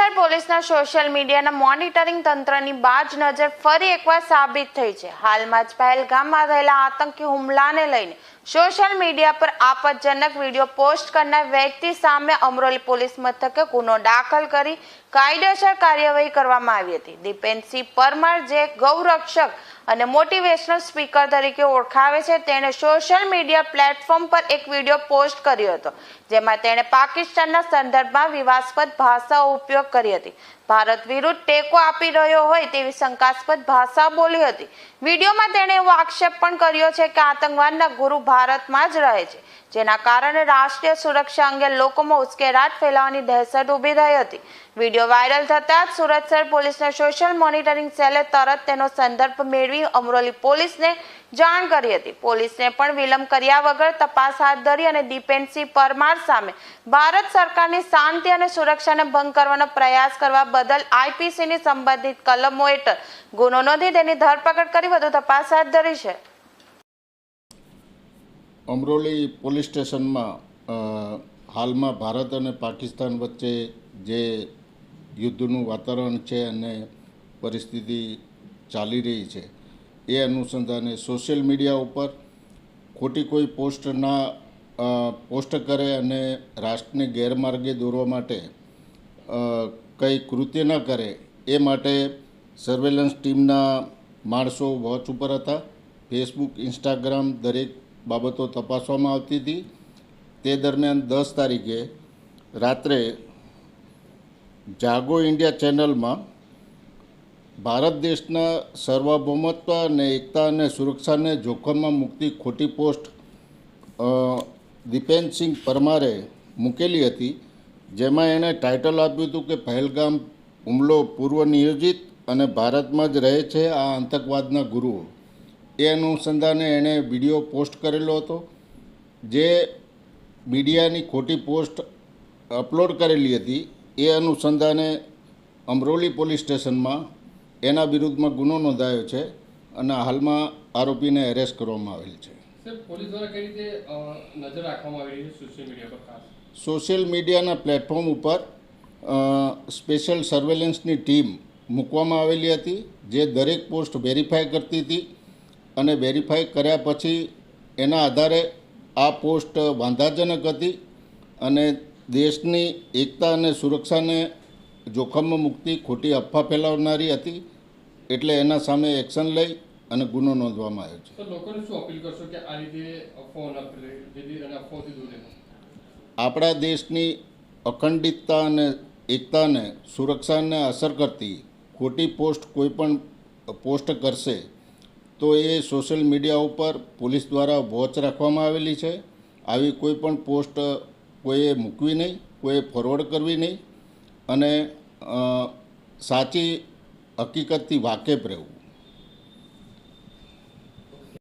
શહેર પોલીસના સોશિયલ મીડિયાના મોનિટરિંગ તંત્રની બાજ નજર ફરી એકવાર સાબિત થઈ છે. હાલમાં જ પહેલગામમાં થયેલા આતંકી હુમલાને લઈને સોશિયલ મીડિયા પર આપત્તિજનક વીડિયો પોસ્ટ કરનાર વ્યક્તિ સામે અમરોલી પોલીસ મથકે ગુનો દાખલ કરી કાયદેસર કાર્યવાહી કરવામાં આવી હતી. દીપેનસિંહ પરમાર જે ગૌરક્ષક અને મોટિવેશનલ સ્પીકર તરીકે ઓળખાવે છે, તેણે સોશિયલ મીડિયા પ્લેટફોર્મ પર એક વીડિયો પોસ્ટ કર્યો હતો, જેમાં તેણે પાકિસ્તાનના સંદર્ભમાં વિવાદાસ્પદ ભાષાઓ ઉપયોગ કરી હતી. ભારત વિરુદ્ધ ટેકો આપી રહ્યો હોય તેવી શંકાસ્પદ ભાષા બોલી હતી. વિડીયોમાં તેણે એવો આક્ષેપ પણ કર્યો છે કે આતંકવાદના ગુરુ ભારતમાં જ રહે છે, જેના કારણે રાષ્ટ્રીય સુરક્ષા અંગે લોકોમાં ઉશ્કેરાટ ફેલાવાની દહેશત ઊભી થઈ હતી. વીડિયો વાયરલ થતાં જ સુરત શહેર પોલીસના સોશિયલ મોનિટરિંગ સેલે તરત તેનો સંદર્ભ મેળવી અમરોલી પોલીસને જાણ કરી હતી. પોલીસને પણ વિલંબ કર્યા વગર તપાસ હાથ ધરી અને દીપેન્દ્રસિંહ પરમાર સામે ભારત સરકારની શાંતિ અને સુરક્ષાને ભંગ કરવાનો પ્રયાસ કરવા બદલ આઈપીસીની સંબંધિત કલમો હેઠળ ગુનો નોંધી તેની ધરપકડ કરી વધુ તપાસ હાથ ધરી છે. અમરોલી પોલીસ સ્ટેશનમાં હાલમાં ભારત અને પાકિસ્તાન વચ્ચે જે યુદ્ધનું વાતાવરણ છે અને પરિસ્થિતિ ચાલી રહી છે. એ અનુસંધાને સોશિયલ મીડિયા ઉપર ખોટી કોઈ પોસ્ટ ના પોસ્ટ કરે અને રાષ્ટ્રને ગેરમાર્ગે દોરવા માટે કંઈ કૃત્ય ન કરે, એ માટે સર્વેલન્સ ટીમના માણસો વોચ ઉપર હતા. ફેસબુક ઇન્સ્ટાગ્રામ દરેક બાબતો તપાસવામાં આવતી હતી. તે દરમિયાન દસ તારીખે રાત્રે જાગો ઇન્ડિયા ચેનલમાં ભારત દેશના સર્વભૌમત્વ અને એકતા અને સુરક્ષાને જોખમમાં મૂકતી ખોટી પોસ્ટ અ, દીપેનસિંહ પરમારે મૂકેલી હતી જેમાં એણે ટાઇટલ આપ્યું હતું કે પહેલગામ હુમલો પૂર્વ નિયોજિત અને ભારતમાં જ રહે છે આ આતંકવાદના ગુરુઓ. એ અનુસંધાને એણે વીડિયો પોસ્ટ કરેલો હતો જે મીડિયાની ખોટી પોસ્ટ અપલોડ કરેલી હતી. એ અનુસંધાને અમરોલી પોલીસ સ્ટેશનમાં એના વિરુદ્ધમાં ગુનો નોંધાયો છે અને હાલમાં આરોપીને એરેસ્ટ કરવામાં આવેલ છે. સોશિયલ મીડિયાના પ્લેટફોર્મ ઉપર સ્પેશિયલ સર્વેલન્સની ટીમ મૂકવામાં આવેલી હતી જે દરેક પોસ્ટ વેરીફાઈ કરતી હતી અને વેરીફાઈ કર્યા પછી એના આધારે આ પોસ્ટ વાંધાજનક હતી અને દેશની એકતા અને સુરક્ષાને જોખમમાં મૂકતી ખોટી અફવા ફેલાવનારી હતી એટલે એના સામે એક્શન લઈ અને ગુનો નોંધવામાં આવ્યો છે. લોકોને શું અપીલ કરશો કે આ રીતે આપણા દેશની અખંડિતતા અને એકતાને સુરક્ષાને અસર કરતી ખોટી પોસ્ટ કોઈ પણ પોસ્ટ કરશે તો એ સોશિયલ મીડિયા ઉપર પોલીસ દ્વારા વોચ રાખવામાં આવેલી છે. આવી કોઈ પણ પોસ્ટ કોઈએ મૂકવી નહીં કોઈએ ફોરવર્ડ કરવી નહીં અને સાચી હકીકતથી વાકેફ રહેવું.